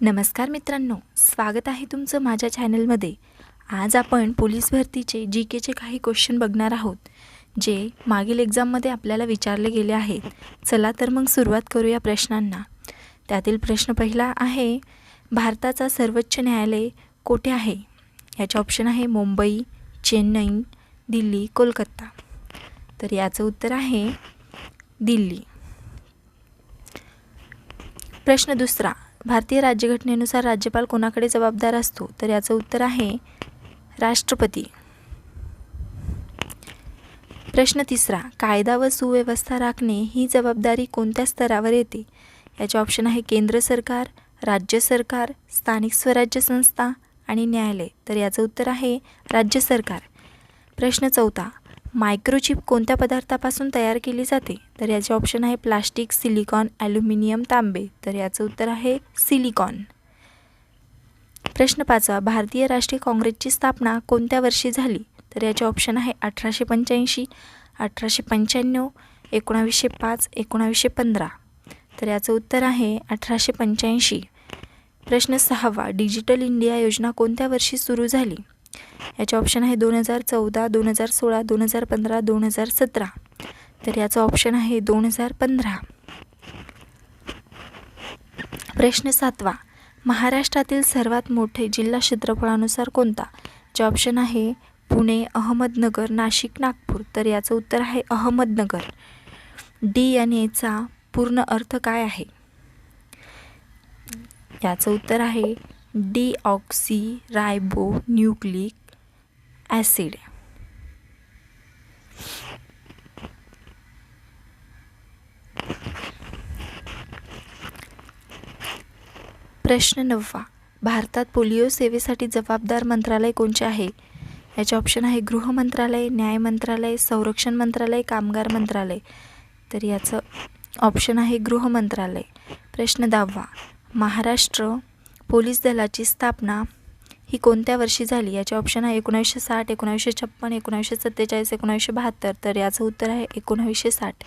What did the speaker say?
नमस्कार मित्रांनो स्वागत आहे तुमचं माझ्या चॅनलमध्ये. आज आपण पोलीस भरतीचे जी केचे काही क्वेश्चन बघणार आहोत जे मागील एक्झाममध्ये आपल्याला विचारले गेले आहेत. चला तर मग सुरुवात करूया प्रश्नांना. त्यातील प्रश्न पहिला आहे भारताचा सर्वोच्च न्यायालय कोठे आहे? याचे ऑप्शन आहे मुंबई चेन्नई दिल्ली कोलकाता. तर याचं उत्तर आहे दिल्ली. प्रश्न दुसरा भारतीय राज्यघटनेनुसार राज्यपाल कोणाकडे जबाबदार असतो? तर याचं उत्तर आहे राष्ट्रपती. प्रश्न तिसरा कायदा व सुव्यवस्था राखणे ही जबाबदारी कोणत्या स्तरावर येते? याचे ऑप्शन आहे केंद्र सरकार राज्य सरकार स्थानिक स्वराज्य संस्था आणि न्यायालय. तर याचं उत्तर आहे राज्य सरकार. प्रश्न चौथा मायक्रोचिप कोणत्या पदार्थापासून तयार केली जाते? तर याचे ऑप्शन आहे प्लास्टिक सिलिकॉन ॲल्युमिनियम तांबे. तर याचं उत्तर आहे सिलिकॉन. प्रश्न पाचवा. भारतीय राष्ट्रीय काँग्रेसची स्थापना कोणत्या वर्षी झाली? तर याचे ऑप्शन आहे अठराशे पंच्याऐंशी अठराशे पंच्याण्णव एकोणावीसशे पाच एकोणावीसशे पंधरा. तर याचं उत्तर आहे अठराशे पंच्याऐंशी. प्रश्न सहावा. डिजिटल इंडिया योजना कोणत्या वर्षी सुरू झाली? याचे ऑप्शन आहे दोन हजार चौदा दोन हजार सोळा दोन हजार पंधरा दोन हजार सतरा. तर याचं ऑप्शन आहे दोन हजार पंधरा. प्रश्न सातवा. महाराष्ट्रातील सर्वात मोठे जिल्हा क्षेत्रफळानुसार कोणता? जे ऑप्शन आहे पुणे अहमदनगर नाशिक नागपूर. तर याचं उत्तर आहे अहमदनगर. डी एन एचा पूर्ण अर्थ काय आहे? याचं उत्तर आहे deoxyribonucleic acid. प्रश्न नववा. भारतात पोलिओ सेवेसाठी जबाबदार मंत्रालय कोणते आहे? याचे ऑप्शन आहे गृह मंत्रालय न्याय मंत्रालय संरक्षण मंत्रालय कामगार मंत्रालय. तर याचं ऑप्शन आहे गृह मंत्रालय. प्रश्न दहावा. महाराष्ट्र पोलीस दलाची स्थापना ही कोणत्या वर्षी झाली? याचे ऑप्शन आहे एकोणावीसशे साठ एकोणावीसशे छप्पन एकोणावीसशे सत्तेचाळीस एकोणावीसशे बहात्तर. तर याचं उत्तर आहे एकोणावीसशे साठ.